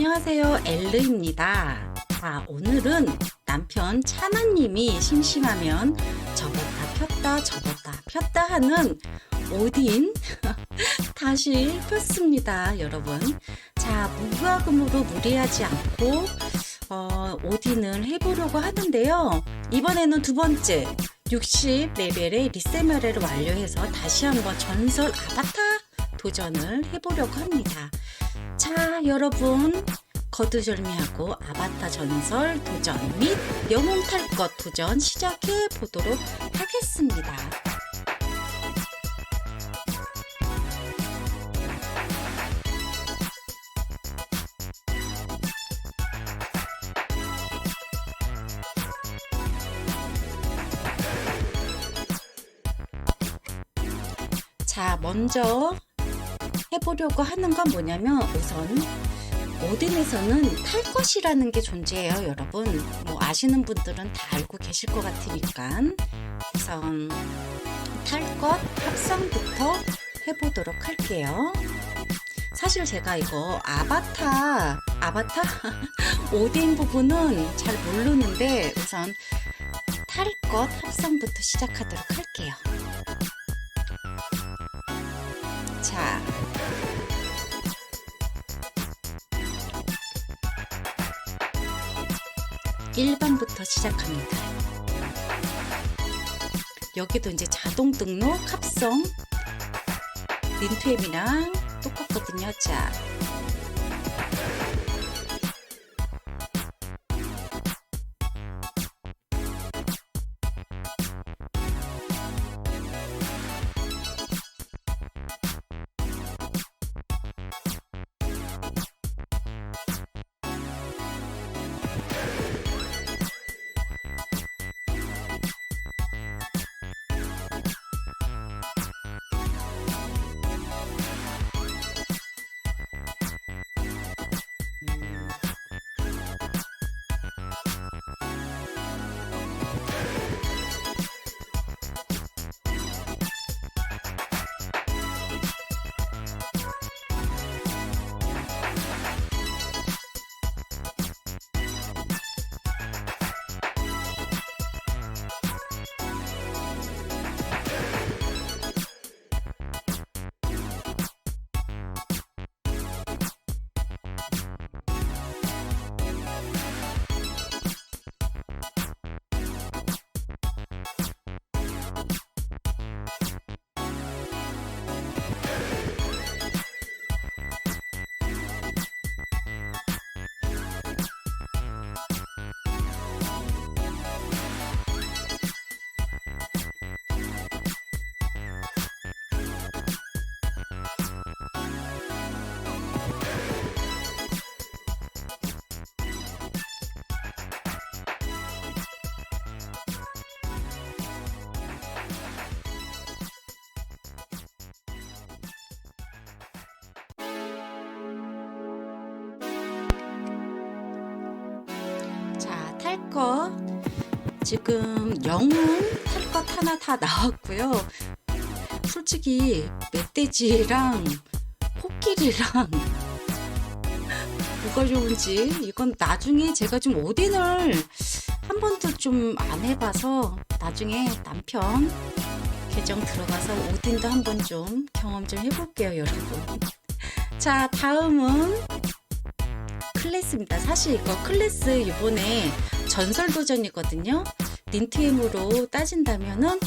안녕하세요. 엘르입니다. 자, 오늘은 남편 차나님이 심심하면 접었다 폈다 접었다 폈다 하는 오딘 다시 폈습니다, 여러분. 자, 무과금으로 무리하지 않고 어, 오딘을 해보려고 하는데요. 이번에는 두 번째 60레벨의 리세마레를 완료해서 다시 한번 전설 아바타 도전을 해보려고 합니다. 자, 여러분. 거두절미하고 아바타 전설 도전 및 영웅 탈것 도전 시작해 보도록 하겠습니다. 자, 먼저 해보려고 하는 건 뭐냐면 우선 오딘에서는 탈 것이라는 게 존재해요, 여러분. 뭐 아시는 분들은 다 알고 계실 것 같으니까 우선 탈것 합성부터 해보도록 할게요. 사실 제가 이거 아바타 아바타 오딘 부분은 잘 모르는데 우선 탈것 합성부터 시작하도록 할게요. 자, 일반부터 시작합니다. 여기도 이제 자동 등록 합성 린투앱이랑 똑같거든요. 자, 것. 지금 영웅 탈것 하나 다 나왔고요. 솔직히 멧돼지랑 코끼리랑 뭐가 좋은지 이건 나중에 제가 좀 오딘을 한 번도 좀 안 해봐서 나중에 남편 계정 들어가서 오딘도 한 번 좀 경험 좀 해볼게요, 여러분. 자, 다음은 클래스입니다. 사실 이거 클래스 이번에 전설 도전이거든요. 닌트엠으로 따진다면은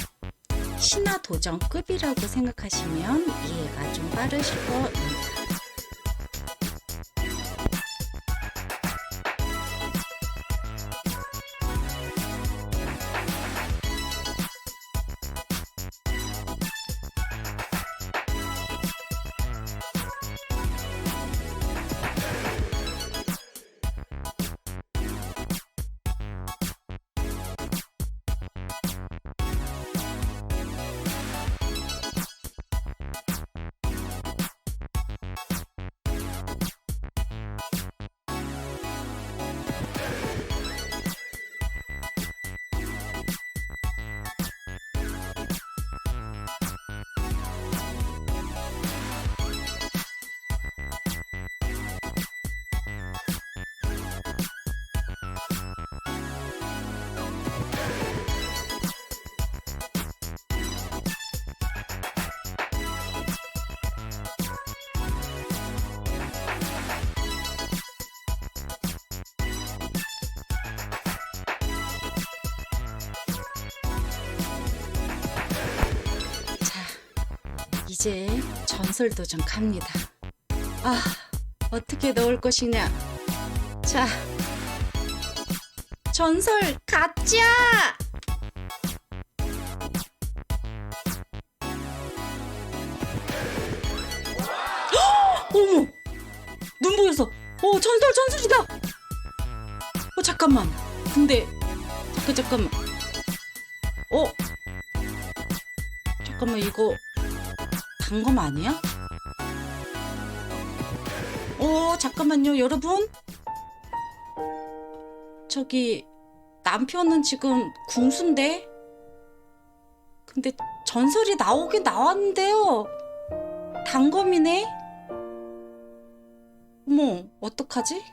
신화 도전급이라고 생각하시면 이해가 좀 빠르실 겁니다. 이제 전설도 좀 갑니다. 아, 어떻게 넣을 것이냐. 자, 전설 가짜! 헉! 어머! 눈 보여서! 어, 전설 전술이다! 어, 잠깐만. 근데, 잠깐, 잠깐만. 어? 잠깐만, 이거, 단검 아니야? 어, 잠깐만요, 여러분. 저기, 남편은 지금 궁수인데? 근데 전설이 나오긴 나왔는데요. 단검이네? 어머, 어떡하지?